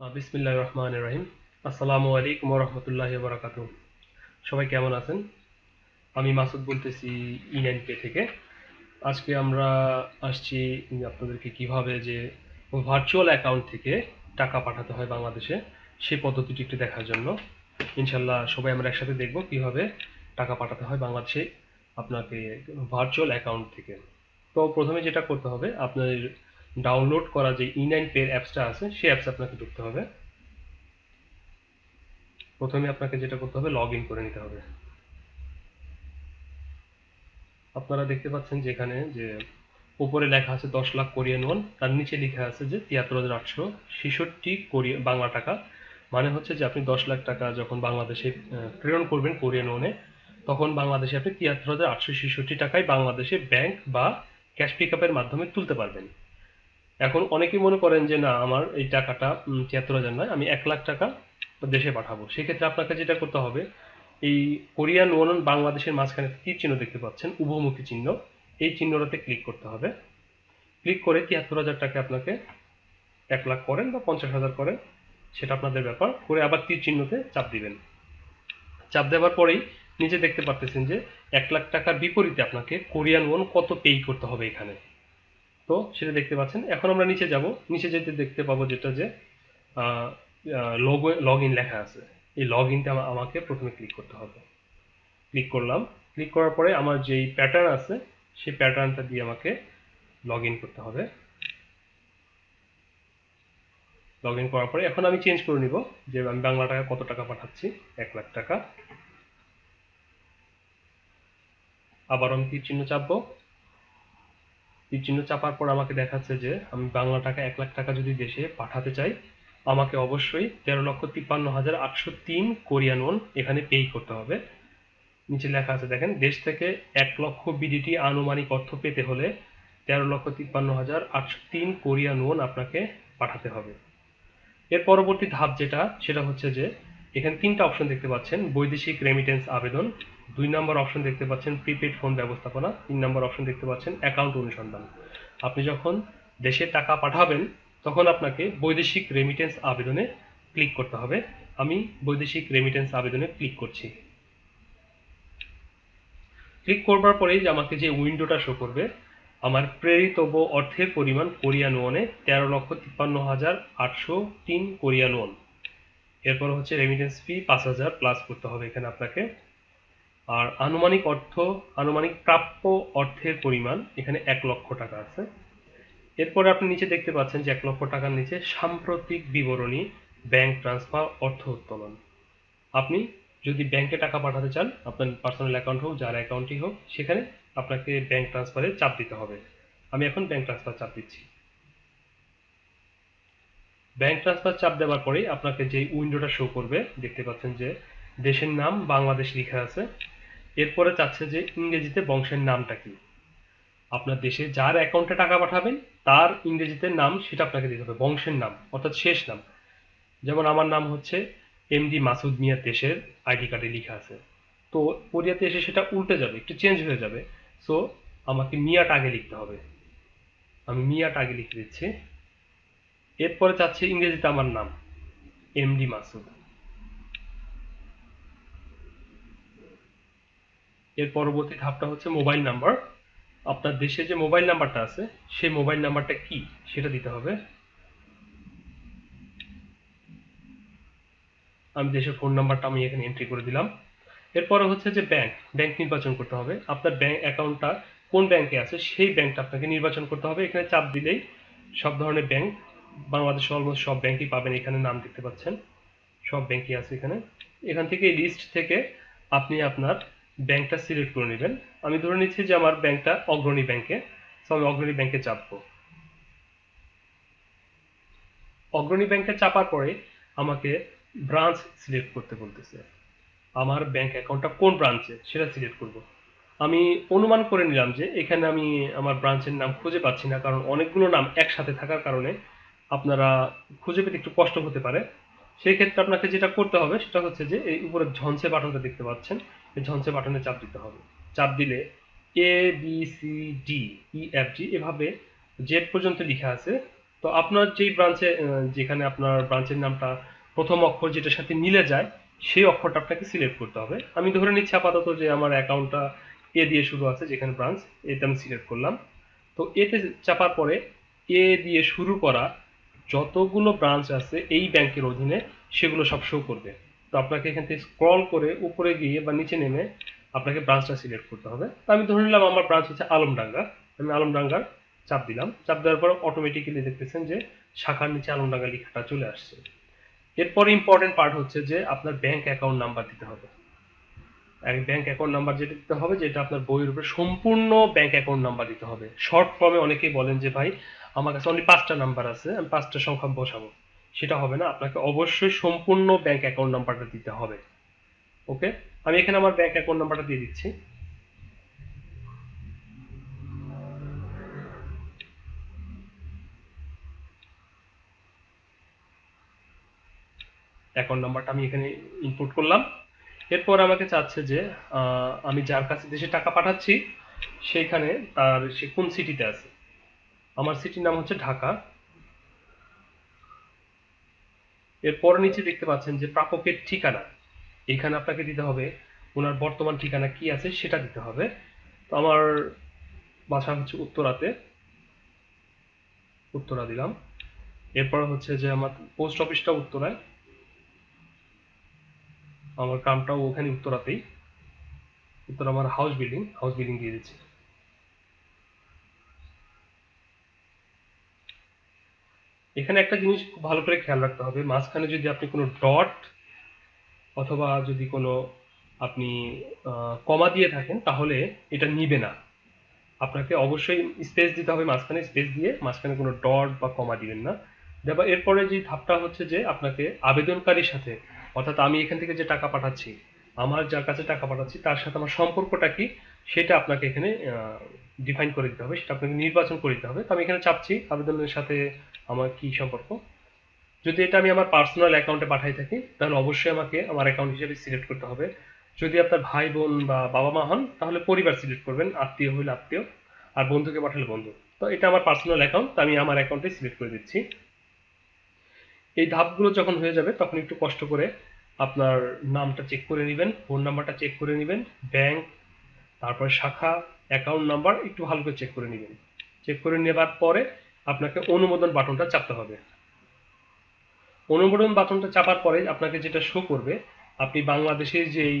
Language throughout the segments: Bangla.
বিসমিল্লাহ রহমান রহিম। আসসালামু আলাইকুম রহমতুল্লাহ বরাকাত সবাই কেমন আছেন? আমি মাসুদ বলতেছি ই নাইন পে থেকে। আজকে আমরা আসছি আপনাদেরকে কীভাবে যে ভার্চুয়াল অ্যাকাউন্ট থেকে টাকা পাঠাতে হয় বাংলাদেশে সেই পদ্ধতিটি একটু দেখার জন্য। ইনশাল্লাহ সবাই আমরা একসাথে দেখব কীভাবে টাকা পাঠাতে হয় বাংলাদেশে আপনাকে ভার্চুয়াল অ্যাকাউন্ট থেকে। তো প্রথমে যেটা করতে হবে, আপনার ডাউনলোড করা যে ই নাইন পে অ্যাপসটা আছে, সেই অ্যাপসে আপনাকে ঢুকতে হবে। প্রথমে আপনাকে যেটা করতে হবে লগ করে নিতে হবে। আপনারা দেখতে পাচ্ছেন যেখানে যে উপরে লেখা আছে দশ লাখ কোরিয়ান ওয়ান, তার নিচে লেখা আছে যে তিয়াত্তর হাজার আটশো ছেষট্টি কোরিয়া, বাংলা টাকা। মানে হচ্ছে যে আপনি দশ লাখ টাকা যখন বাংলাদেশে প্রেরণ করবেন কোরিয়ান ওয়ানে, তখন বাংলাদেশে আপনি তিয়াত্তর হাজার আটশো ছেষট্টি টাকায় বাংলাদেশে ব্যাংক বা ক্যাশ পিক মাধ্যমে তুলতে পারবেন। এখন অনেকেই মনে করেন যে, না, আমার এই টাকাটা তিয়াত্তর হাজার নয়, আমি এক লাখ টাকা দেশে পাঠাবো। সেক্ষেত্রে আপনাকে যেটা করতে হবে, এই কোরিয়ান ওয়ান বাংলাদেশের মাঝখানে তীর চিহ্ন দেখতে পাচ্ছেন? উভমুখী চিহ্ন। এই চিহ্নটাতে ক্লিক করতে হবে। ক্লিক করে তিয়াত্তর হাজার টাকা আপনাকে এক লাখ করেন বা পঞ্চাশ হাজার করেন, সেটা আপনাদের ব্যাপার। করে আবার তীর চিহ্নতে চাপ দিবেন। চাপ দেওয়ার পরেই নিচে দেখতে পারতেছেন যে, এক লাখ টাকার বিপরীতে আপনাকে কোরিয়ান ওয়ান কত পে করতে হবে এখানে। তো সেটা দেখতে পাচ্ছেন। এখন আমরা নিচে যাব। নিচে যেতে দেখতে পাবো যেটা যে লগ লগ ইন লেখা আছে। এই লগ ইনটা আমাকে প্রথমে ক্লিক করতে হবে। ক্লিক করলাম। ক্লিক করার পরে আমার যেই প্যাটার্ন আছে, সেই প্যাটার্নটা দিয়ে আমাকে লগ ইন করতে হবে। লগ ইন করার পরে এখন আমি চেঞ্জ করে নিব যে আমি বাংলা টাকা কত টাকা পাঠাচ্ছি? এক লাখ টাকা। আবার আমি তীর চিহ্ন চাপবো। তীর চিহ্ন চাপার পর আমাকে দেখাচ্ছে যে আমি বাংলা টাকা এক লাখ টাকা যদি দেশে পাঠাতে চাই, আমাকে অবশ্যই তেরো লক্ষ তিপ্পান্ন হাজার আটশো তিন কোরিয়ান ওন এখানে পেই করতে হবে। নিচে লেখা আছে, দেখেন, দেশ থেকে এক লক্ষ বিডিটি আনুমানিক অর্থ পেতে হলে তেরো লক্ষ তিপ্পান্ন হাজার আটশো তিন কোরিয়ান ওন আপনাকে পাঠাতে হবে। এর পরবর্তী ধাপ যেটা, সেটা হচ্ছে যে, এখানে তিনটা অপশন দেখতে পাচ্ছেন, বৈদেশিক রেমিটেন্স আবেদন দুই নম্বর অপশন দেখতে পাচ্ছেন প্রিপেড ফোন ব্যবস্থাপনা, তিন নম্বর অপশন দেখতে পাচ্ছেন অ্যাকাউন্ট অনুসন্ধান। আপনি যখন দেশে টাকা পাঠাবেন, তখন আপনাকে বৈদেশিক রেমিটেন্স আবেদনে ক্লিক করতে হবে। আমি বৈদেশিক রেমিটেন্স আবেদনে ক্লিক করছি। ক্লিক করবার পরেই আমাকে যে উইন্ডোটা শো করবে, আমার প্রেরিতব্য অর্থের পরিমাণ কোরিয়ান ওয়ানে তেরো লক্ষ তিপ্পান্ন হাজার আটশো তিন কোরিয়ান ওয়ান। এরপর হচ্ছে রেমিটেন্স ফি পাঁচ হাজার প্লাস করতে হবে এখানে আপনাকে। আর আনুমানিক অর্থ, আনুমানিক প্রাপ্য অর্থের পরিমাণ এখানে এক লক্ষ টাকা আছে। এরপরে আপনি নিচে দেখতে পাচ্ছেন যে এক লক্ষ টাকার নিচে সাম্প্রতিক বিবরণী, ব্যাংক ট্রান্সফার, অর্থ উত্তোলন। আপনি যদি ব্যাংকে টাকা পাঠাতে চান, আপনার পার্সোনাল অ্যাকাউন্ট হোক, যার অ্যাকাউন্টই হোক, সেখানে আপনাকে ব্যাংক ট্রান্সফারে চাপ দিতে হবে। আমি এখন ব্যাংক ট্রান্সফার চাপ দিচ্ছি। ব্যাংক ট্রান্সফার চাপ দেওয়ার পরেই আপনাকে যে উইন্ডোটা শো করবে, দেখতে পাচ্ছেন যে দেশের নাম বাংলাদেশ লেখা আছে। এরপরে চাচ্ছে যে ইংরেজিতে বংশের নামটা কি। আপনার দেশে যার অ্যাকাউন্টে টাকা পাঠাবেন, তার ইংরেজিতে নাম সেটা আপনাকে দিতে হবে, বংশের নাম, অর্থাৎ শেষ নাম। যেমন আমার নাম হচ্ছে এমডি মাসুদ মিয়া দেশের আইডি কার্ডে লেখা আছে। তো কোরিয়াতে এসে সেটা উল্টে যাবে, একটু চেঞ্জ হয়ে যাবে। সো আমাকে মিয়াটা আগে লিখতে হবে। আমি মিয়াটা আগে লিখে দিচ্ছি। এরপরে চাচ্ছে ইংরেজিতে আমার নাম এমডি মাসুদ। এর পরবর্তী ধাপটা হচ্ছে মোবাইল নাম্বার আপনার দেশে যে মোবাইল নাম্বারটা আছে, সেই মোবাইল নাম্বারটা কি? সেটা দিতে হবে। আমি দেশের ফোন নাম্বারটা আমি এখানে এন্ট্রি করে দিলাম। এরপরে হচ্ছে যে ব্যাংক ব্যাংক নির্বাচন করতে হবে। আপনার ব্যাংক অ্যাকাউন্টটা কোন ব্যাংকে আছে, সেই ব্যাংকটা আপনাকে নির্বাচন করতে হবে। এখানে চাপ দিলেই সব ধরনের ব্যাংক বাংলাদেশের অলমোস্ট সব ব্যাংকই পাবেন। এখানে নাম দেখতে পাচ্ছেন। সব ব্যাংকই আছে এখানে। এখান থেকে লিস্ট থেকে আপনি আপনার ব্যাংকটা সিলেক্ট করে নেবেন। আমি ধরে নিচ্ছি যে আমার ব্যাংকটা অগ্রণী ব্যাংকে সো আমি অগ্রণী ব্যাংকে চাপবো। অগ্রণী ব্যাংকে চাপার পরে আমাকে ব্রাঞ্চ সিলেক্ট করতে বলতেছে। আমার ব্যাংক অ্যাকাউন্টটা কোন ব্রাঞ্চে সেটা সিলেক্ট করব। আমি অনুমান করে নিলাম যে এখানে আমি আমার ব্রাঞ্চের নাম খুঁজে পাচ্ছি না, কারণ অনেকগুলো নাম একসাথে থাকার কারণে আপনারা খুঁজে পেতে একটু কষ্ট হতে পারে। সেই ক্ষেত্রে আপনাকে যেটা করতে হবে, সেটা হচ্ছে যে এই উপরে ঝনসে বাটনটা দেখতে পাচ্ছেন। এই ঝনসে বাটনে চাপ দিতে হবে। চাপ দিলে A B C D E F G এভাবে জেড পর্যন্ত লেখা আছে। তো আপনার যেই ব্রাঞ্চে যেখানে আপনার ব্রাঞ্চের নামটা প্রথম অক্ষর যেটার সাথে মিলে যায়, সেই অক্ষরটা আপনাকে সিলেক্ট করতে হবে। আমি ধরে নিচ্ছি আপাতত যে আমার অ্যাকাউন্টটা এ দিয়ে শুরু আছে, যেখানে ব্রাঞ্চ এটা আমি সিলেক্ট করলাম। তো এতে চাপার পরে এ দিয়ে শুরু করা যতগুলো ব্রাঞ্চ আছে এই ব্যাংকের অধীনে সেগুলো সব শো করবে। তো আপনাকে এখান থেকে স্ক্রল করে উপরে গিয়ে বা নিচে নেমে আপনাকে ব্রাঞ্চটা সিলেক্ট করতে হবে। তো আমি ধরে নিলাম আমার ব্রাঞ্চ হচ্ছে আলমডাঙ্গা আমি আলমডাঙ্গার চাপ দিলাম। চাপ দেওয়ার পর অটোমেটিক্যালি দেখতেছেন যে শাখার নিচে আলমডাঙ্গা লেখাটা চলে আসছে। এরপর ইম্পর্টেন্ট পার্ট হচ্ছে যে আপনার ব্যাংক অ্যাকাউন্ট নাম্বার দিতে হবে। ব্যাংক অ্যাকাউন্ট নাম্বার যেটা দিতে হবে, যেটা আপনার বইয়ের উপরে সম্পূর্ণ ব্যাংক অ্যাকাউন্ট নাম্বার দিতে হবে। শর্ট ফর্মে অনেকেই বলেন যে ভাই আমার কাছে অনলি পাঁচটা নাম্বার আছে, আমি পাঁচটা সংখ্যা বসাবো। সেটা হবে না, আপনাকে অবশ্যই সম্পূর্ণ ব্যাংক অ্যাকাউন্ট নাম্বারটা দিতে হবে। ওকে আমি এখানে আমার ব্যাংক অ্যাকাউন্ট নাম্বারটা দিয়ে দিচ্ছি। অ্যাকাউন্ট নাম্বারটা আমি এখানে ইনপুট করলাম। এরপর আমাকে চাচ্ছে যে আমি যার কাছে দেশে টাকা পাঠাচ্ছি, সেইখানে তার সে কোন সিটিতে আছে। আমার সিটির নাম হচ্ছে ঢাকা। এরপর নিচে দেখতে পাচ্ছেন যে প্রাপকের ঠিকানা। এখানে আপনাকে দিতে হবে, ওনার বর্তমান ঠিকানা কি আছে সেটা দিতে হবে। তো আমার বাসা হচ্ছে উত্তরাতে। উত্তরা দিলাম। এরপর হচ্ছে যে আমার পোস্ট অফিসটা উত্তরায়। আমার গ্রামটাও ওখানে উত্তরাতেই। উত্তর আমার হাউস বিল্ডিং হাউস বিল্ডিং দিয়ে দিচ্ছি। এখানে একটা জিনিস খুব ভালো করে খেয়াল রাখতে হবে, মাঝখানে যদি আপনি কোনো ডট অথবা যদি কোনো আপনি কমা দিয়ে থাকেন, তাহলে এটা নিবে না। আপনাকে অবশ্যই স্পেস দিতে হবে মাঝখানে, স্পেস দিয়ে মাঝখানে কোনো ডট বা কমা দিবেন না। দেবা, এরপরে যে ধাপটা হচ্ছে যে আপনাকে আবেদনকারীর সাথে, অর্থাৎ আমি এখান থেকে যে টাকা পাঠাচ্ছি, আমার যার কাছে টাকা পাঠাচ্ছি, তার সাথে আমার সম্পর্কটা কি, সেটা আপনাকে এখানে ডিফাইন করে দিতে হবে, সেটা আপনাকে নির্বাচন করে দিতে হবে। তো আমি এখানে চাপছি আবেদনের সাথে আমার কি সম্পর্ক? যদি এটা আমি আমার পার্সোনাল অ্যাকাউন্টে পাঠাই থাকি, তাহলে অবশ্যই আমাকে আমার অ্যাকাউন্ট হিসেবে সিলেক্ট করতে হবে। যদি আপনার ভাই বোন বা বাবা মা হন, তাহলে পরিবার সিলেক্ট করবেন, আত্মীয় হইলে আত্মীয়, আর বন্ধুকে পাঠালে বন্ধু। তো এটা আমার পার্সোনাল অ্যাকাউন্ট আমি আমার অ্যাকাউন্টে সিলেক্ট করে দিচ্ছি। এই ধাপগুলো যখন হয়ে যাবে, তখন একটু কষ্ট করে আপনার নামটা চেক করে নেবেন ফোন নাম্বারটা চেক করে নেবেন ব্যাংক তারপরে শাখা অ্যাকাউন্ট নাম্বার একটু ভালো করে চেক করে নেবেন। চেক করে নেবার পরে আপনাকে অনুমোদন বাটনটা চাপতে হবে। অনুমোদন বাটনটা চাপার পরে আপনাকে যেটা শো করবে, আপনি বাংলাদেশের যেই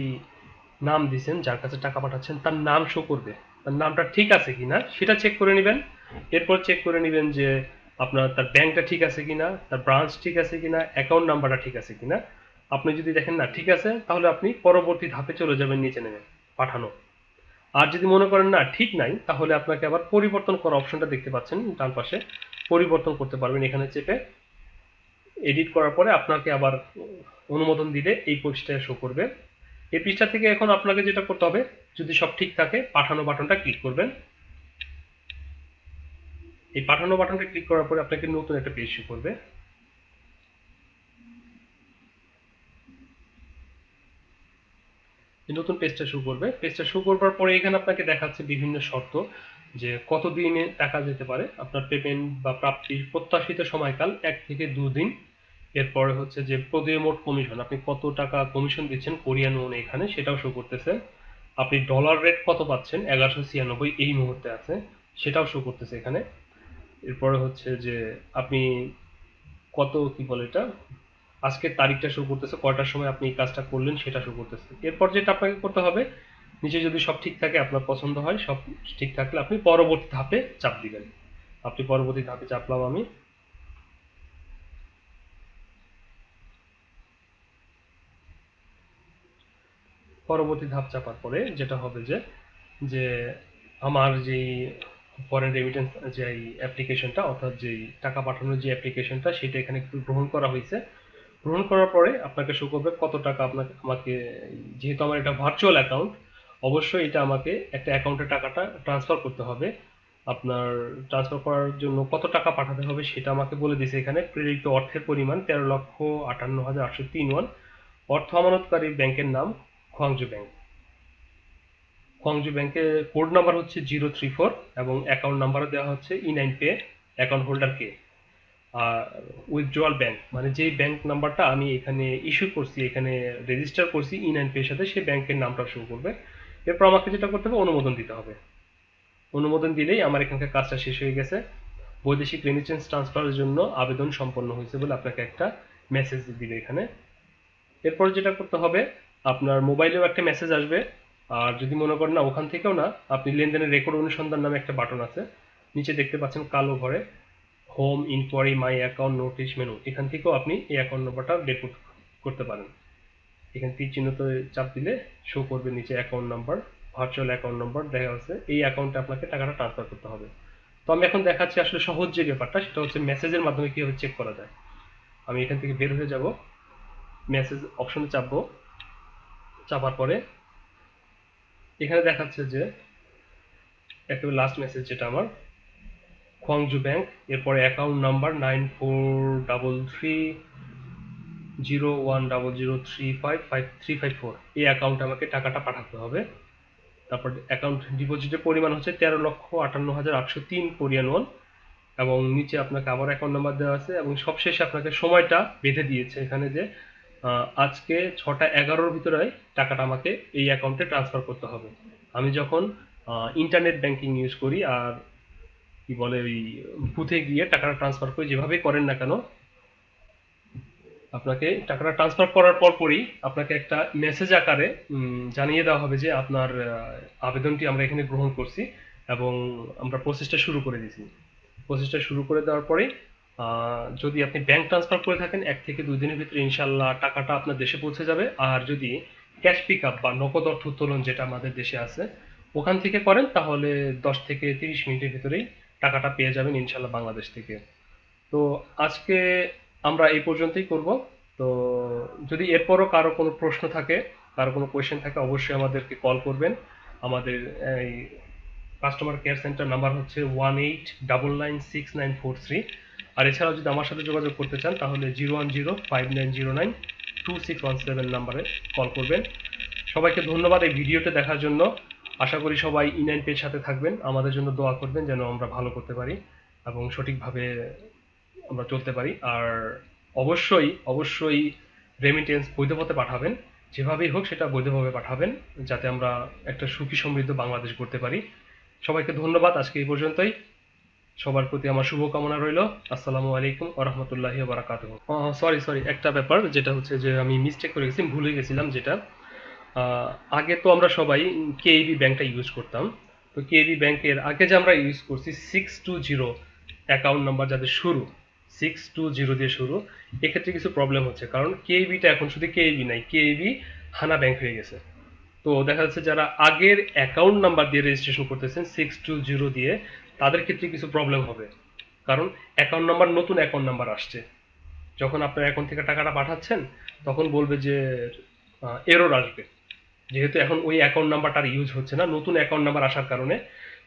নাম দিয়েছেন, যার কাছে টাকা পাঠাচ্ছেন, তার নাম শো করবে। তার নামটা ঠিক আছে কিনা সেটা চেক করে নেবেন। এরপর চেক করে নেবেন যে আপনার, তার ব্যাংকটা ঠিক আছে কিনা, তার ব্রাঞ্চ ঠিক আছে কিনা অ্যাকাউন্ট নাম্বারটা ঠিক আছে কিনা। আপনি যদি দেখেন না ঠিক আছে, তাহলে আপনি পরবর্তী ধাপে চলে যাবেন, নিচে নেমে পাঠানো। আর যদি মনে করেন না ঠিক নাই, তাহলে আপনাকে আবার পরিবর্তন করার অপশনটা দেখতে পাচ্ছেন ডান পাশে। পরিবর্তন করতে পারবেন এখানে চেপে। এডিট করার পরে আপনাকে আবার অনুমোদন দিলে এই পৃষ্ঠায় শো করবে। এই পৃষ্ঠা থেকে এখন আপনাকে যেটা করতে হবে, যদি সব ঠিক থাকে, পাঠানো বাটনটা ক্লিক করবেন। এই পাঠানো বাটনটা ক্লিক করার পরে আপনাকে নতুন একটা পেজ শো করবে। নতুন পেজটা শো করবে। পেজটা শো করবার পরে এখানে আপনাকে দেখাচ্ছে বিভিন্ন শর্ত যে কতদিনে টাকা যেতে পারে। আপনার পেমেন্ট বা প্রাপ্তির প্রত্যাশিত সময়কাল এক থেকে দুদিন এরপরে হচ্ছে যে প্রদেয় মোট কমিশন আপনি কত টাকা কমিশন দিচ্ছেন কোরিয়ান ওন এখানে, সেটাও শো করতেছে। আপনি ডলার রেট কত পাচ্ছেন? এগারোশো ছিয়ানব্বই এই মুহূর্তে আছে, সেটাও শো করতেছে এখানে। এরপরে হচ্ছে যে আপনি কত কি বলে এটা? আজকের তারিখটা শুরু করতেছে, কয়টার সময় আপনি এই কাজটা করলেন সেটা শো করতেছে। এরপর যেটা আপনাকে করতে হবে, নিচে যদি সব ঠিক থাকে, আপনার পছন্দ হয়, সব ঠিক থাকলে আপনি পরবর্তী ধাপে চাপ দিবেন। আপনি পরবর্তী ধাপে চাপলাম আমি। পরবর্তী ধাপ চাপার পরে যেটা হবে যে যে আমার যেই ফরেন রেমিটেন্স যে অ্যাপ্লিকেশনটা অর্থাৎ যেই টাকা পাঠানোর যে অ্যাপ্লিকেশনটা সেটা এখানে গ্রহণ করা হয়েছে। গ্রহণ করার পরে আপনাকে শো করবে কত টাকা আপনাকে, আমাকে, যেহেতু আমার এটা ভার্চুয়াল অ্যাকাউন্ট অবশ্যই এটা আমাকে একটা অ্যাকাউন্টে টাকাটা ট্রান্সফার করতে হবে। আপনার ট্রান্সফার করার জন্য কত টাকা পাঠাতে হবে সেটা আমাকে বলে দিয়েছে এখানে। প্রেরিত অর্থের পরিমাণ তেরো লক্ষ আটান্ন হাজার আটশো তিন ওয়ান। অর্থ আমানতকারী ব্যাংকের নাম খোয়াংজু ব্যাংক। খোয়াংজু ব্যাংকের কোড নাম্বার হচ্ছে জিরো থ্রি ফোর এবং অ্যাকাউন্ট নাম্বারও দেওয়া হচ্ছে E nine pay account holder কে। উইথড্রয়াল ব্যাংক মানে যেই ব্যাংক নাম্বারটা আমি এখানে ইস্যু করছি, এখানে রেজিস্টার করছি ই নাইন পের সাথে, সেই ব্যাংকের নামটা শো করবে। এরপর আমাকে যেটা করতে হবে, অনুমোদন দিতে হবে। অনুমোদন দিলেই আমার এখানকার কাজটা শেষ হয়ে গেছে। বৈদেশিক রেমিটেন্স ট্রান্সফারের জন্য আবেদন সম্পন্ন হয়েছে বলে আপনাকে একটা মেসেজ দিবে এখানে। এরপর যেটা করতে হবে, আপনার মোবাইলেও একটা মেসেজ আসবে। আর যদি মনে করেন না, ওখান থেকেও না, আপনি লেনদেনের রেকর্ড অনুসন্ধান নামে একটা বাটন আছে। নিচে দেখতে পাচ্ছেন কালো ঘরে। Home inquiry my account notice menu এখান থেকেও আপনি এই অ্যাকাউন্ট নম্বরটা বের করতে- পারেন। এখানে তীর চিহ্নতে চাপ দিলে শো করবে নিচে account number virtual account number দেখা যাচ্ছে। এই অ্যাকাউন্টে আপনাকে টাকাটা ট্রান্সফার করতে হবে। তো আমি এখন দেখাচ্ছি আসলে সহজ যে ব্যাপারটা, সেটা হচ্ছে মেসেজের মাধ্যমে কীভাবে চেক করা যায়। আমি এখান থেকে বের হয়ে যাব মেসেজ অপশনে চাপবো। চাপার পরে এখানে দেখাচ্ছে যে, একেবারে লাস্ট মেসেজ যেটা আমার খোয়াংজু ব্যাংক এরপরে account number nine four double three zero one double zero three five five three five four এই অ্যাকাউন্টে আমাকে টাকাটা পাঠাতে হবে। তারপর অ্যাকাউন্ট ডিপোজিটের পরিমাণ হচ্ছে তেরো লক্ষ আটান্ন হাজার আটশো তিন কোরিয়ান এবং নিচে আপনাকে আবার অ্যাকাউন্ট নাম্বার দেওয়া আছে এবং সবশেষে আপনাকে সময়টা বেঁধে দিয়েছে এখানে যে আজকে ছটা এগারোর ভিতরে টাকাটা আমাকে এই অ্যাকাউন্টে ট্রান্সফার করতে হবে। আমি যখন ইন্টারনেট ব্যাংকিং ইউজ করি আর কি বলে ওই বুথে গিয়ে টাকাটা ট্রান্সফার করে যেভাবে করেন না কেন, আপনাকে টাকাটা ট্রান্সফার করার পর পরই আপনাকে একটা মেসেজ আকারে জানিয়ে দেওয়া হবে যে আপনার আবেদনটি আমরা এখানে গ্রহণ করছি এবং আমরা প্রসেসটা শুরু করে দিয়েছি। প্রসেসটা শুরু করে দেওয়ার পরে যদি আপনি ব্যাংক ট্রান্সফার করে থাকেন, এক থেকে দুই দিনের ভিতরে ইনশাল্লাহ টাকাটা আপনার দেশে পৌঁছে যাবে। আর যদি ক্যাশ পিক আপ বা নগদ অর্থ উত্তোলন যেটা আমাদের দেশে আছে, ওখান থেকে করেন, তাহলে দশ থেকে তিরিশ মিনিটের ভিতরেই টাকাটা পেয়ে যাবেন ইনশাল্লাহ বাংলাদেশ থেকে। তো আজকে আমরা এই পর্যন্তই করব। তো যদি এরপরও কারও কোনো প্রশ্ন থাকে, কারও কোনো কোয়েশ্চেন থাকে, অবশ্যই আমাদেরকে কল করবেন। আমাদের এই কাস্টমার কেয়ার সেন্টার নাম্বার হচ্ছে one eight double nine six nine four three আর এছাড়াও যদি আমার সাথে যোগাযোগ করতে চান, তাহলে zero one zero five nine zero nine two six one seven নাম্বারে কল করবেন। সবাইকে ধন্যবাদ এই ভিডিওটা দেখার জন্য। আশা করি সবাই ই নাইন পের সাথে থাকবেন। আমাদের জন্য দোয়া করবেন যেন আমরা ভালো করতে পারি এবং সঠিকভাবে আমরা চলতে পারি। আর অবশ্যই অবশ্যই রেমিটেন্স বৈধ পথে পাঠাবেন। যেভাবেই হোক সেটা বৈধভাবে পাঠাবেন যাতে আমরা একটা সুখী সমৃদ্ধ বাংলাদেশ করতে পারি। সবাইকে ধন্যবাদ আজকে এই পর্যন্তই। সবার প্রতি আমার শুভকামনা রইল। আসসালামু আলাইকুম ওরহমতুল্লাহি বারাকাত সরি সরি একটা ব্যাপার যেটা হচ্ছে যে আমি মিস্টেক করে গেছি, ভুলে গেছিলাম যেটা। আগে তো আমরা সবাই কেইবি ব্যাংকটা ইউজ করতাম। তো কেইবি ব্যাংকের আগে যে আমরা ইউজ করছি six two zero account number যাদের শুরু সিক্স টু জিরো দিয়ে শুরু, এক্ষেত্রে কিছু প্রবলেম হচ্ছে। কারণ কেইবিটা এখন শুধু কেইবি নাই কেইবি হানা ব্যাংক হয়ে গেছে। তো দেখা যাচ্ছে যারা আগের অ্যাকাউন্ট নাম্বার দিয়ে রেজিস্ট্রেশন করতেছেন সিক্স টু জিরো দিয়ে, তাদের ক্ষেত্রে কিছু প্রবলেম হবে। কারণ অ্যাকাউন্ট নাম্বার নতুন অ্যাকাউন্ট নাম্বার আসছে। যখন আপনার অ্যাকাউন্ট থেকে টাকাটা পাঠাচ্ছেন, তখন বলবে যে এরর আসবে। যেহেতু এখন ওই অ্যাকাউন্ট নাম্বারটা ইউজ হচ্ছে না, নতুন অ্যাকাউন্ট নাম্বার আসার কারণে।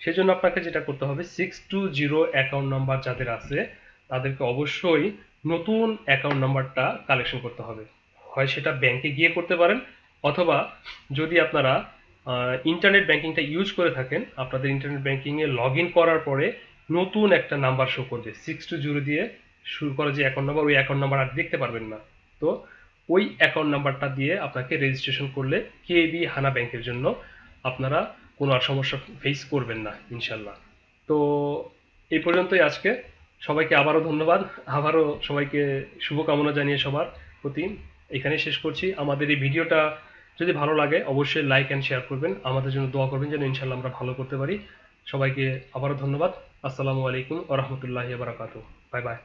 সেজন্য আপনাকে যেটা করতে হবে six two zero account number যাদের আছে, তাদেরকে অবশ্যই নতুন অ্যাকাউন্ট নাম্বারটা কালেকশন করতে হবে। হয় সেটা ব্যাংকে গিয়ে করতে পারেন, অথবা যদি আপনারা ইন্টারনেট ব্যাংকিংটা ইউজ করে থাকেন, আপনাদের ইন্টারনেট ব্যাংকিংয়ে লগ ইন করার পরে নতুন একটা নাম্বার শো করবে। সিক্স টু জিরো দিয়ে শুরু করা যে অ্যাকাউন্ট নাম্বার ওই অ্যাকাউন্ট নাম্বার আর দেখতে পারবেন না। তো ওই অ্যাকাউন্ট নাম্বারটা দিয়ে আপনাকে রেজিস্ট্রেশন করলে কেবি হানা ব্যাংকের জন্য আপনারা কোনো আর সমস্যা ফেস করবেন না ইনশাল্লাহ তো এই পর্যন্তই আজকে। সবাইকে আবারও ধন্যবাদ। আবারও সবাইকে শুভকামনা জানিয়ে সবার প্রতি। এখানে শেষ করছি। আমাদের এই ভিডিওটা যদি ভালো লাগে, অবশ্যই লাইক অ্যান্ড শেয়ার করবেন। আমাদের জন্য দোয়া করবেন যেন ইনশাল্লাহ আমরা ভালো করতে পারি। সবাইকে আবারও ধন্যবাদ। আসসালামু আলাইকুম ওরহমতুল্লাহি বারাকাতু বাই বাই।